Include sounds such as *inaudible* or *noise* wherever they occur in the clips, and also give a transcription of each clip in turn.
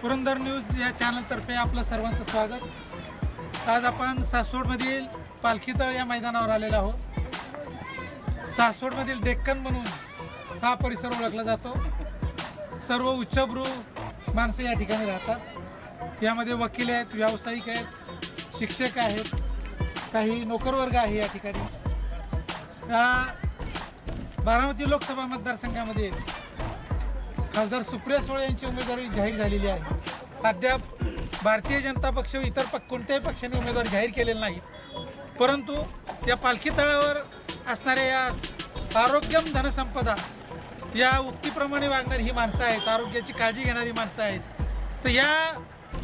Purandar news या चॅनलतर्फे आपलं सर्वांचं स्वागत. आज आपण सासवडमधील पालखीतळ या मैदानावर आलेलो आहोत. सासवडमधील डेक्कन म्हणून हा परिसर ओळखला जातो. सर्व उच्चभ्रू माणसं या ठिकाणी राहतात. यामध्ये वकील आहेत व्यावसायिक आहेत शिक्षक आहेत काही नोकरवर्ग आहे या ठिकाणी. बारामती लोकसभा मतदारसंघामध्ये खासदार सुप्रिया सुळे यांची उमेदवारी जाहीर झालेली आहे. अद्याप भारतीय जनता पक्ष इतर पक्ष कोणत्याही पक्षाने उमेदवार जाहीर केलेले नाहीत परंतु या पालखी तळावर असणाऱ्या या आरोग्यम धनसंपदा या उक्तीप्रमाणे वागणारी ही माणसं आहेत आरोग्याची काळजी घेणारी माणसं आहेत. तर या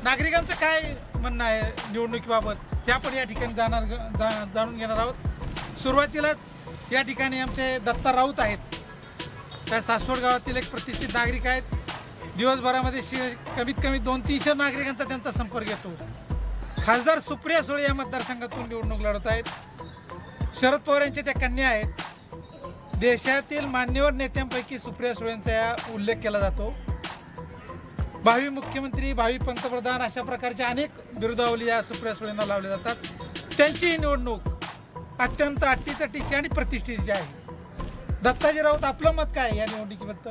नागरिकांचं काय म्हणणं आहे निवडणुकीबाबत? ते आपण या ठिकाणी जाणार जा जाणून घेणार आहोत. सुरुवातीलाच या ठिकाणी आमचे दत्ता राऊत आहेत. त्या सासवड गावातील एक प्रतिष्ठित नागरिक आहेत. दिवसभरामध्ये शि कमीत कमी दोन तीनशे नागरिकांचा त्यांचा संपर्क येतो. खासदार सुप्रिया सुळे या मतदारसंघातून निवडणूक लढत आहेत. शरद पवार यांच्या त्या कन्या आहेत. देशातील मान्यवर नेत्यांपैकी सुप्रिया सुळेंचा या उल्लेख केला जातो. भावी मुख्यमंत्री भावी पंतप्रधान अशा प्रकारच्या अनेक बिरुदावली या सुप्रिया सुळेंना लावल्या जातात. त्यांची ही निवडणूक अत्यंत अटीतटीची आणि प्रतिष्ठेची आहे. दत्ताजी राऊत आपलं मत काय या निवडणुकीबद्दल?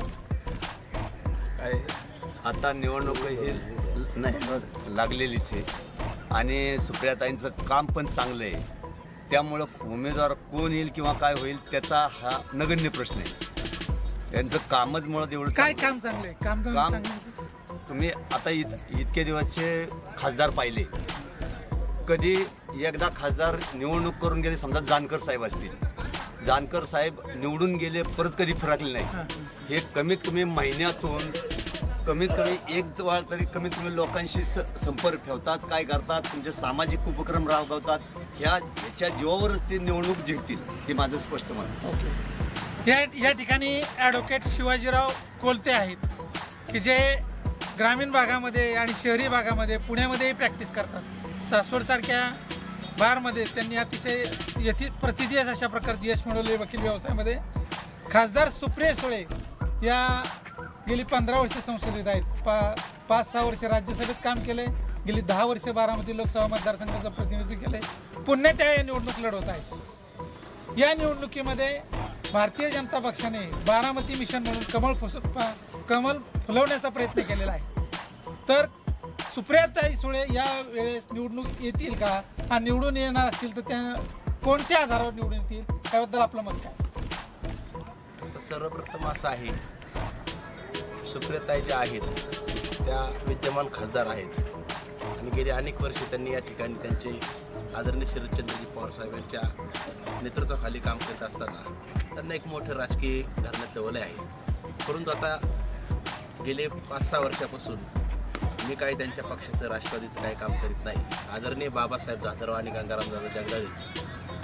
काय आता निवडणूक ही नाही लागलेलीच आहे. आणि सुप्रियाताईंचं काम पण चांगलं आहे. त्यामुळं उमेदवार कोण येईल किंवा काय होईल त्याचा हा नगण्य प्रश्न आहे. त्यांचं कामच मुळात एवढं काय चांगलं. काम चांगलंय काम काम- चांगलं आहे. तुम्ही आता इत इतके दिवसचे खासदार पाहिले. कधी एकदा खासदार निवडणूक करून गेले समजा जानकर साहेब असतील. जानकर साहेब निवडून गेले परत कधी फिरकले नाही. हां. कमीत कमी महिन्यातून कमीत कमी एक वेळा तरी कमीत कमी लोकांशी स संपर्क ठेवतात. काय करतात? तुमचे सामाजिक उपक्रम राबवतात. ह्या ह्याच्या जीवावरच ते निवडणूक जिंकतील हे माझं स्पष्ट मत. ओके. या या ठिकाणी ॲडव्होकेट शिवाजीराव कोलते आहेत की जे ग्रामीण भागामध्ये आणि शहरी भागामध्ये पुण्यामध्येही प्रॅक्टिस करतात. सासवडसारख्या बारमध्ये त्यांनी अतिशय यथि प्रतिदिवस अशा प्रकारचे यश मिळवले वकील व्यवसायामध्ये. खासदार सुप्रिया सुळे या गेली पंधरा वर्ष संसदेत आहेत. पा पाच सहा वर्ष राज्यसभेत काम केले. गेली दहा वर्ष बारामती लोकसभा मतदारसंघाचं प्रतिनिधित्व केले. पुन्हा त्या या निवडणूक लढवत आहेत. या निवडणुकीमध्ये भारतीय जनता पक्षाने बारामती मिशन म्हणून कमळ फुस कमल फुलवण्याचा प्रयत्न केलेला आहे. तर सुप्रियाताई सुळे या वेळेस निवडणूक येतील का? हा निवडून येणार असतील तर त्या कोणत्या आधारावर निवडून येतील? त्याबद्दल आपलं मत काय? तर सर्वप्रथम असं आहे सुप्रियताई ज्या आहेत त्या विद्यमान खासदार आहेत. आणि गेली अनेक वर्षे त्यांनी या ठिकाणी त्यांचे आदरणीय शरदचंद्रजी पवार साहेब यांच्या नेतृत्वाखाली काम करत असताना त्यांना एक मोठं राजकीय धरण्यात वलय आहे. परंतु आता गेले पाच सहा वर्षापासून मी काही त्यांच्या पक्षाचं राष्ट्रवादीचं काही काम करीत नाही. आदरणीय बाबासाहेब जाधव आणि गंगाराम जाधव जगदाळे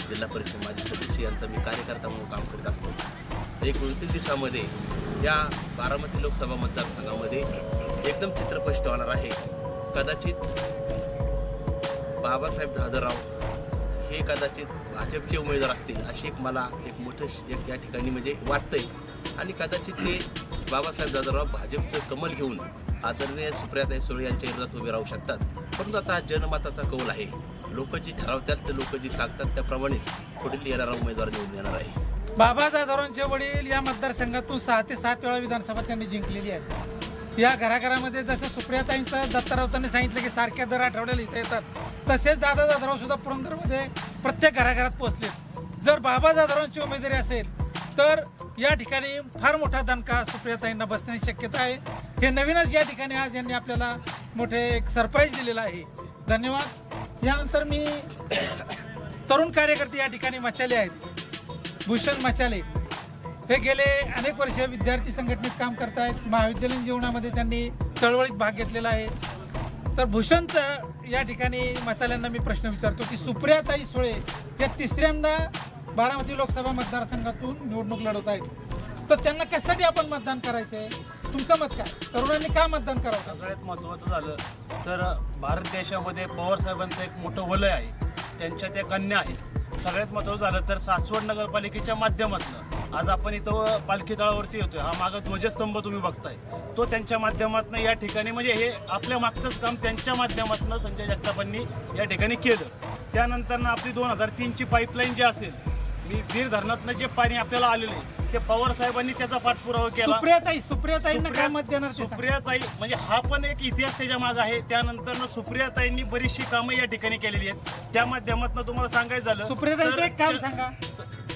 जिल्हा परिषद माजी सदस्य यांचं मी कार्यकर्ता म्हणून काम करीत असतो. एक दोन तीन दिवसामध्ये या बारामती लोकसभा मतदारसंघामध्ये एकदम चित्रपष्ट होणार आहे. कदाचित बाबासाहेब जाधवराव हे कदाचित भाजपचे उमेदवार असतील अशी एक मला एक मोठं एक या ठिकाणी म्हणजे वाटतंय. आणि कदाचित ते बाबासाहेब जाधवराव भाजपचं कमल घेऊन आदरणीय सुप्रियाताई सुळे यांच्या विरोधात उभे राहू शकतात. परंतु आता जनमताचा कौल आहे. लोक जी ठरवतात ते लोक जी सांगतात त्याप्रमाणेच पुढील येणारा उमेदवार निवडून येणार आहे. बाबा जाधवरांचे वडील या मतदारसंघातून सहा ते सात वेळा विधानसभा त्यांनी जिंकलेली आहे. या घराघरामध्ये जसं सुप्रियाताईंचं दत्ता राऊतांनी सांगितलं की सारख्या दर आठवड्याला इथं येतात तसेच दादा जाधवराव सुद्धा पुरंदरमध्ये प्रत्येक घराघरात पोहोचले जर बाबा जाधवरांची उमेदवारी असेल तर या ठिकाणी फार मोठा दणका सुप्रियाताईंना बसण्याची शक्यता आहे. हे नवीनच या ठिकाणी आज यांनी आपल्याला मोठे एक सरप्राईज दिलेलं आहे. धन्यवाद. यानंतर मी *coughs* तरुण कार्यकर्ते या ठिकाणी मचाले आहेत. भूषण मचाले. हे गेले अनेक वर्ष विद्यार्थी संघटनेत काम करतायत महाविद्यालयीन जीवनामध्ये त्यांनी चळवळीत भाग घेतलेला आहे. तर भूषणचं या ठिकाणी मचाल्यांना मी प्रश्न विचारतो की सुप्रियाताई सुळे या तिसऱ्यांदा बारामती लोकसभा मतदारसंघातून निवडणूक लढवत आहेत. तर त्यांना कशासाठी आपण मतदान करायचंय? तुमचं मत काय? तरुणांनी का मतदान करावं? सगळ्यात महत्त्वाचं झालं तर भारत देशामध्ये पवार साहेबांचं एक मोठं वलय आहे. त्यांच्या त्या कन्या आहेत सगळ्यात महत्त्वाचं झालं तर सासवड नगरपालिकेच्या माध्यमातून आज आपण इथं पालखी तळावरती येतोय. हा मागं ध्वजस्तंभ तुम्ही बघताय. तो त्यांच्या माध्यमातून या ठिकाणी म्हणजे हे आपल्या मागचंच काम त्यांच्या माध्यमातून संजय जगतापांनी या ठिकाणी केलं. त्यानंतर आपली दोन हजार तीनची पाईपलाईन जी असेल मी वीर धरणातनं जे पाणी आपल्याला आलेलं आहे ते पवार साहेबांनी त्याचा पाठपुरावा केला. सुप्रियाताई सुप्रियाताईंना काय मत देणार ते सांगा. सुप्रियाताई म्हणजे हा पण एक इतिहास त्याच्यामागे आहे. त्यानंतर सुप्रियाताईंनी बरीचशी कामं या ठिकाणी केलेली आहेत. त्या माध्यमातून तुम्हाला सांगायचं झालं सुप्रियाताईंचं तर एक काम च- सांगा.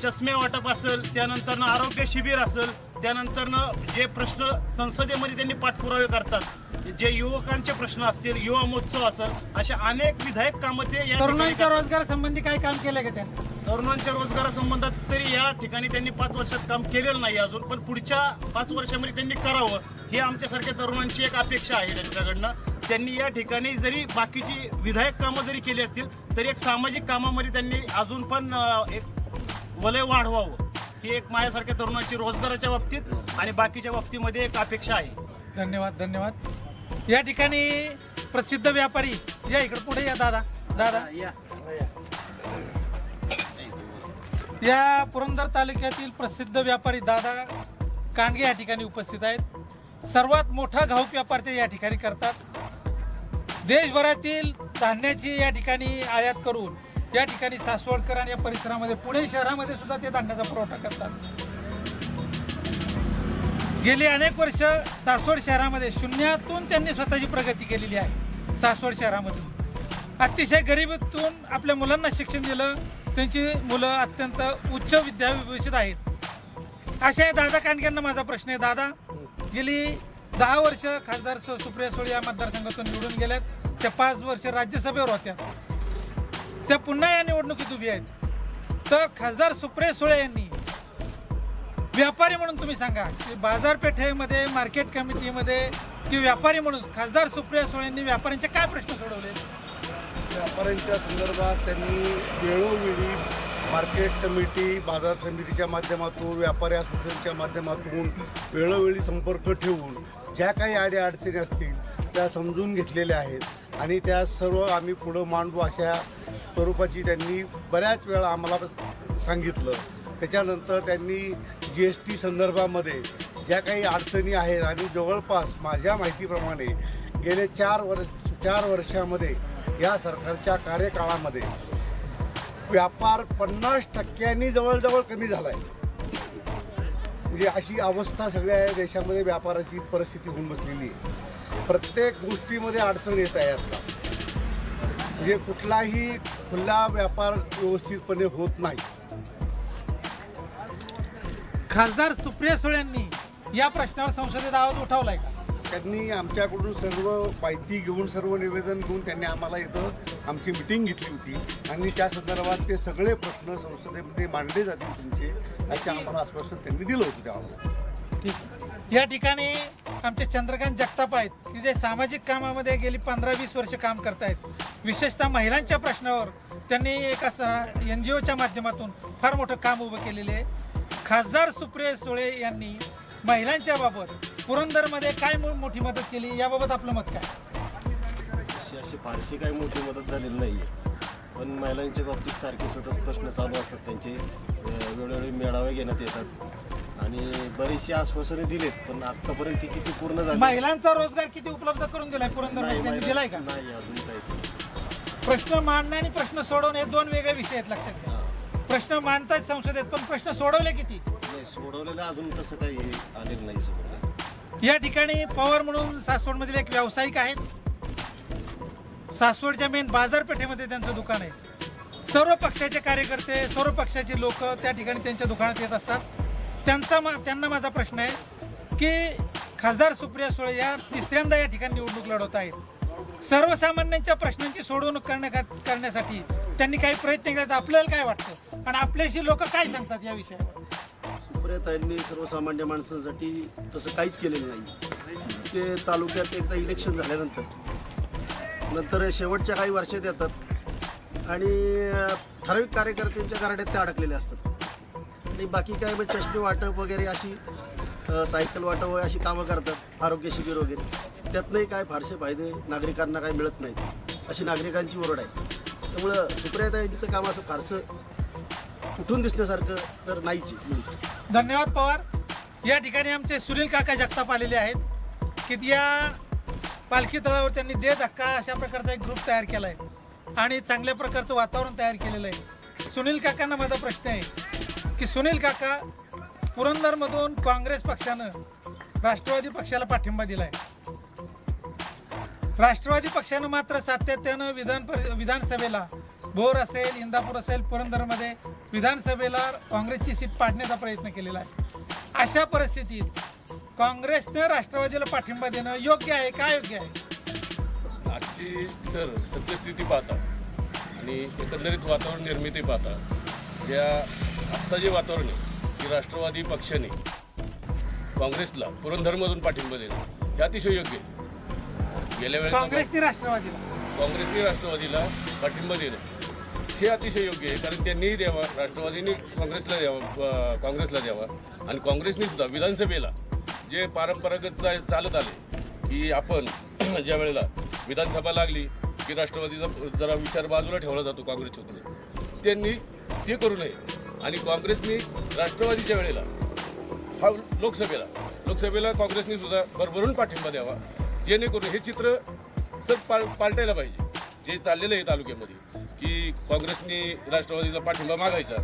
चष्मे वाटप असेल त्यानंतर आरोग्य शिबिर असेल त्यानंतर जे प्रश्न संसदेमध्ये त्यांनी पाठपुरावे करतात जे युवकांचे प्रश्न असतील युवा महोत्सव असेल अशा अनेक विधायक कामं ते या ठिकाणी तरुणांच्या करतात. रोजगार संबंधी काय काम केलं का त्यांनी? तरुणांच्या रोजगारासंबंधात तरी या ठिकाणी त्यांनी पाच वर्षात काम केलेलं नाही अजून पण पुढच्या पाच वर्षामध्ये त्यांनी करावं ही आमच्यासारख्या तरुणांची एक अपेक्षा आहे त्यांच्याकडनं. त्यांनी या ठिकाणी जरी बाकीची विधायक कामं जरी केली असतील तरी एक सामाजिक कामामध्ये त्यांनी अजून पण अं, एक वलय वाढवावं. ही एक माझ्यासारख्या तरुणांची रोजगाराच्या बाबतीत आणि बाकीच्या बाबतीमध्ये एक अपेक्षा आहे. धन्यवाद धन्यवाद. या ठिकाणी प्रसिद्ध व्यापारी या इकडे पुढे या दादा. दादा. या. पुरंदर तालुक्यातील प्रसिद्ध व्यापारी दादा कांडगे या ठिकाणी उपस्थित आहेत. सर्वात मोठा घाऊक व्यापार ते या ठिकाणी करतात. देशभरातील धान्याची या ठिकाणी आयात करून या ठिकाणी सासवडकर आणि या परिसरामध्ये पुणे शहरामध्ये सुद्धा ते धान्याचा पुरवठा करतात. गेली अनेक वर्ष सासवड शहरामध्ये शून्यातून त्यांनी स्वतःची प्रगती केलेली आहे सासवड शहरामध्ये अतिशय गरिबीतून आपल्या मुलांना शिक्षण दिलं. त्यांची मुलं अत्यंत उच्च विद्याविभूषित आहेत. अशा दादा कांडक्यांना माझा प्रश्न आहे दादा. गेली दहा वर्ष खासदार सु- सुप्रिया सुळे या मतदारसंघातून निवडून गेल्यात. त्या पाच वर्ष राज्यसभेवर होत्या. त्या पुन्हा या निवडणुकीत उभी आहेत. तर खासदार सुप्रिया सुळे यांनी व्यापारी म्हणून तुम्ही सांगा की बाजारपेठेमध्ये मार्केट कमिटीमध्ये की व्यापारी म्हणून खासदार सुप्रिया सुळेंनी व्यापाऱ्यांचे काय प्रश्न सोडवले? व्यापाऱ्यांच्या संदर्भात त्यांनी वेळोवेळी मार्केट कमिटी बाजार समितीच्या माध्यमातून व्यापारी असोसिएशनच्या माध्यमातून वेळोवेळी संपर्क ठेवून ज्या काही अडीअडचणी असतील त्या समजून घेतलेल्या आहेत. आणि त्या सर्व आम्ही पुढं मांडू अशा स्वरूपाची त्यांनी बऱ्याच वेळा आम्हाला सांगितलं. त्याच्यानंतर त्यांनी जी एस टी संदर्भामध्ये ज्या काही अडचणी आहेत आणि जवळपास माझ्या माहितीप्रमाणे गेले चार वर्ष चार वर्षामध्ये या सरकारच्या कार्यकाळामध्ये व्यापार पन्नास टक्क्यांनी जवळजवळ कमी झाला आहे म्हणजे अशी अवस्था सगळ्या देशामध्ये व्यापाराची परिस्थिती होऊन बसलेली आहे. प्रत्येक गोष्टीमध्ये अडचण येत आहे आता. म्हणजे कुठलाही खुला व्यापार व्यवस्थितपणे होत नाही. खासदार सुप्रिया सुळेंनी या प्रश्नावर संसदेत आवाज उठवलाय का? त्यांनी आमच्याकडून सर्व माहिती घेऊन सर्व निवेदन घेऊन त्यांनी आम्हाला इथं आमची मिटिंग घेतली होती. आणि त्या संदर्भात ते सगळे प्रश्न संसदेमध्ये मांडले जातील तुमचे असे आम्हाला आश्वासन त्यांनी दिलं होतं त्यावेळेला ठीक या ठिकाणी आमचे चंद्रकांत जगताप आहेत की जे सामाजिक कामामध्ये गेली पंधरा वीस वर्ष काम करतायत. विशेषतः महिलांच्या प्रश्नावर त्यांनी एका एन जी ओच्या माध्यमातून फार मोठं काम उभं केलेले आहे. खासदार सुप्रिया सुळे यांनी महिलांच्या बाबत पुरंदरमध्ये काय मो- मोठी मदत केली? याबाबत आपलं मत काय? अशी अशी फारशी काही मोठी मदत झालेली नाही आहे पण महिलांच्या बाबतीत सारखे सतत प्रश्न चालू असतात. त्यांचे वेळोवेळी मेळावे घेण्यात येतात. आणि बरीचशी आश्वासने दिलेत पण आतापर्यंत ती किती पूर्ण झाली महिलांचा रोजगार किती उपलब्ध करून दिलाय? त्यांनी दिलाय का? नाही अजून नाही. प्रश्न मांडणे आणि प्रश्न सोडवणे हे दोन वेगळे विषय आहेत लक्षात घ्या. प्रश्न मांडतायत संसदेत पण प्रश्न सोडवले किती? नाही सोडवलेलं अजून तसं काही आलेलं नाही समोर या ठिकाणी पवार म्हणून सासवडमधील एक व्यावसायिक आहेत. सासवडच्या मेन बाजारपेठेमध्ये त्यांचं दुकान आहे. सर्व पक्षाचे कार्यकर्ते सर्व पक्षाचे लोक त्या ठिकाणी त्यांच्या दुकानात येत असतात. त्यांचा मा त्यांना माझा प्रश्न आहे की खासदार सुप्रिया सुळे या तिसऱ्यांदा या ठिकाणी निवडणूक लढवत आहेत. सर्वसामान्यांच्या प्रश्नांची सोडवणूक करण्या करण्यासाठी त्यांनी काही प्रयत्न केले तर आपल्याला काय वाटतं? आणि आपल्याशी लोक काय सांगतात या विषयावर? सुप्रियाताईंनी सर्वसामान्य माणसांसाठी तसं काहीच केलेलं नाही. ते तालुक्यात एकदा इलेक्शन झाल्यानंतर नंतर शेवटच्या काही वर्षात येतात आणि ठराविक कार्यकर्त्यांच्या गाड्यात ते अडकलेले असतात. आणि बाकी काय मग चष्मे वाटप वगैरे अशी सायकल वाटप अशी कामं करतात आरोग्य शिबिर वगैरे. त्यातनंही काय फारसे फायदे नागरिकांना काही मिळत नाहीत अशी नागरिकांची ओरड आहे. त्यामुळं सुप्रियाताईंचं काम असं फारसं कुठून दिसण्यासारखं तर नाहीच आहे. धन्यवाद पवार. या ठिकाणी आमचे सुनील काका जगताप आलेले आहेत. की या पालखी तळावर त्यांनी दे धक्का अशा प्रकारचा एक ग्रुप तयार केला आहे आणि चांगल्या प्रकारचं वातावरण तयार केलेलं आहे. सुनील काकांना माझा प्रश्न आहे की सुनील काका पुरंदरमधून काँग्रेस पक्षानं राष्ट्रवादी पक्षाला पाठिंबा दिला आहे राष्ट्रवादी पक्षानं मात्र सातत्यानं विधान विधानसभेला भोर असेल इंदापूर असेल पुरंदरमध्ये विधानसभेला काँग्रेसची सीट पाडण्याचा प्रयत्न केलेला आहे. अशा परिस्थितीत काँग्रेसनं राष्ट्रवादीला पाठिंबा देणं योग्य आहे का योग्य आहे? आजची सर सद्यस्थिती पाहता आणि एकंदरीत वातावरण निर्मिती पाहता या आत्ता जे वातावरण आहे की राष्ट्रवादी पक्षाने काँग्रेसला पुरंदरमधून पाठिंबा देणं हे अतिशय योग्य आहे. गेल्या वेळेला काँग्रेसने राष्ट्रवादीला. काँग्रेसने राष्ट्रवादीला पाठिंबा देणं हे अतिशय योग्य आहे कारण त्यांनीही द्यावा राष्ट्रवादीने काँग्रेसला द्यावा अ, काँग्रेसला द्यावा. आणि काँग्रेसने सुद्धा विधानसभेला जे परंपरागत चालत आले की आपण *clears throat* ज्या वेळेला विधानसभा लागली की राष्ट्रवादीचा जरा विचार बाजूला ठेवला जातो काँग्रेससोबत त्यांनी ते करू नये. आणि काँग्रेसने राष्ट्रवादीच्या वेळेला हा लोकसभेला लोकसभेला काँग्रेसने सुद्धा भरभरून पाठिंबा द्यावा. जेणेकरून हे चित्र सर पाल पालटायला पाहिजे. जे चाललेलं आहे तालुक्यामध्ये की काँग्रेसने राष्ट्रवादीचा पाठिंबा मागायचा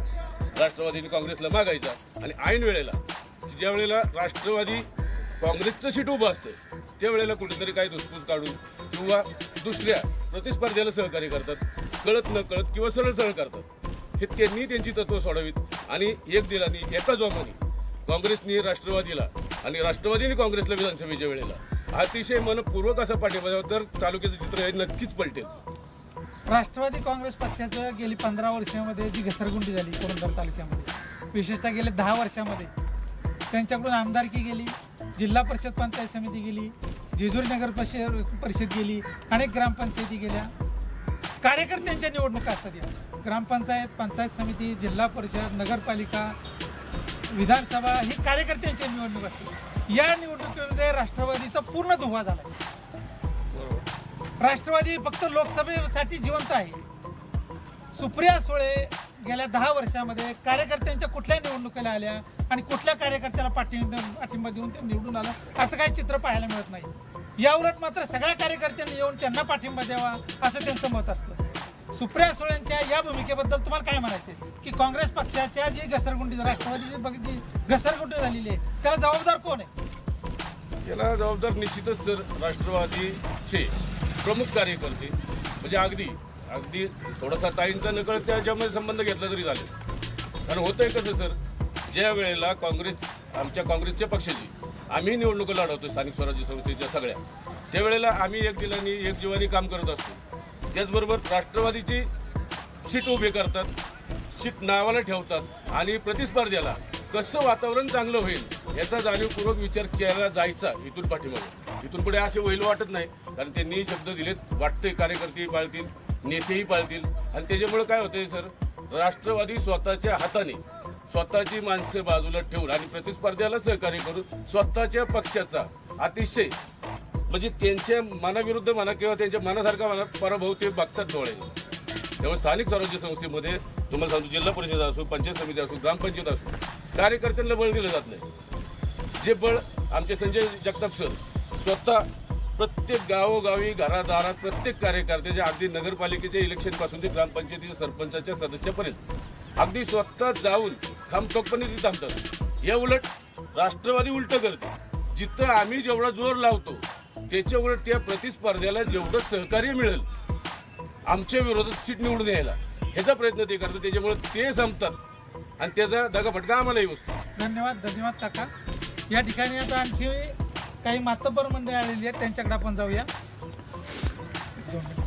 राष्ट्रवादीने काँग्रेसला मागायचा आणि ऐन वेळेला ज्या वेळेला राष्ट्रवादी काँग्रेसचं सीट उभं असतं त्यावेळेला कुठेतरी काही धुसफूस काढून किंवा दुसऱ्या प्रतिस्पर्ध्याला सहकार्य करतात कळत न कळत किंवा सरळ सरळ करतात. हे त्यांनी त्यांची तत्त्व सोडावीत आणि एक दिलानी एका जोमाने काँग्रेसने राष्ट्रवादीला आणि राष्ट्रवादीने काँग्रेसला विधानसभेच्या वेळेला अतिशय मनपूर्वक असा पाठिंबा तर तालुक्याचं चित्र हे नक्कीच पलटेल. राष्ट्रवादी काँग्रेस पक्षाचं गेली पंधरा वर्षामध्ये जी घसरगुंडी झाली पुरंदर तालुक्यामध्ये विशेषतः गेल्या दहा वर्षामध्ये त्यांच्याकडून आमदारकी गेली जिल्हा परिषद पंचायत समिती गेली जेजुरी नगर परिषद परिषद गेली अनेक ग्रामपंचायती गेल्या. कार्यकर्त्यांच्या निवडणुका असतात या. ग्रामपंचायत पंचायत समिती जिल्हा परिषद नगरपालिका विधानसभा ही कार्यकर्त्यांची निवडणूक असतात या निवडणुकीमध्ये राष्ट्रवादीचा पूर्ण धुवा झाला राष्ट्रवादी फक्त लोकसभेसाठी जिवंत आहे. सुप्रिया सुळे गेल्या दहा वर्षामध्ये कार्यकर्त्यांच्या कुठल्या निवडणुकीला आल्या आणि कुठल्या कार्यकर्त्याला पाठिंबा पाठिंबा देऊन ते निवडून आलं असं काही चित्र पाहायला मिळत नाही. याउलट मात्र सगळ्या कार्यकर्त्यांनी येऊन त्यांना पाठिंबा द्यावा असं त्यांचं मत असतं. सुप्रिया सुळेंच्या या भूमिकेबद्दल तुम्हाला काय म्हणायचे की काँग्रेस पक्षाच्या जी घसरगुंडी राष्ट्रवादीची जी घसरगुंडी झालेली आहे त्याला जबाबदार कोण आहे? याला जबाबदार निश्चितच सर राष्ट्रवादीचे प्रमुख कार्यकर्ते. म्हणजे अगदी अगदी थोडासा ताईंचा नकळत त्याच्यामध्ये संबंध घेतला तरी चालेल. कारण होतंय कसं सर ज्या वेळेला काँग्रेस आमच्या काँग्रेसच्या पक्षाची आम्ही निवडणुका लढवतो स्थानिक स्वराज्य संस्थेच्या सगळ्या त्यावेळेला आम्ही एक दिलानी एक जीवानी काम करत असतो. त्याचबरोबर राष्ट्रवादीची सीट उभी करतात सीट नावाला ठेवतात आणि प्रतिस्पर्ध्याला कसं वातावरण चांगलं होईल याचा जाणीवपूर्वक विचार केला जायचा इथून पाठीमागे. इथून पुढे असे होईल वाटत नाही कारण त्यांनी शब्द दिलेत वाटते कार्यकर्ते पाळतील नेतेही पाळतील. आणि त्याच्यामुळे काय होतंय सर? राष्ट्रवादी स्वतःच्या हाताने स्वतःची माणसं बाजूला ठेवून आणि प्रतिस्पर्ध्याला सहकार्य करून स्वतःच्या पक्षाचा अतिशय म्हणजे त्यांच्या मनाविरुद्ध म्हणा किंवा त्यांच्या मनासारखा म्हणा पराभव ते बघतात डोळे. त्यामुळे स्थानिक स्वराज्य संस्थेमध्ये तुम्हाला सांगतो जिल्हा परिषद असो पंचायत समिती असो ग्रामपंचायत असो कार्यकर्त्यांना बळ दिलं जात नाही. जे बळ आमचे संजय जगताप सर स्वतः प्रत्येक गावोगावी घरादारात प्रत्येक कार्यकर्त्याच्या अगदी नगरपालिकेच्या इलेक्शनपासून ते ग्रामपंचायतीच्या सरपंचाच्या सदस्यापर्यंत अगदी स्वतः जाऊन खामचोकपणे तिथे थांबतात. या उलट राष्ट्रवादी उलट करते. जिथं आम्ही जेवढा जोर लावतो त्याच्या उलट त्या प्रतिस्पर्ध्याला जेवढं सहकार्य मिळेल आमच्या विरोधात सीट निवडून यायला ह्याचा प्रयत्न ते करतात. त्याच्यामुळे ते संपतात. आणि त्याचा दगाफटका आम्हालाही बसतो. धन्यवाद धन्यवाद काका. या ठिकाणी आता आणखी काही मातब्बर मंडळी आलेली आहेत. त्यांच्याकडे आपण जाऊया. दोन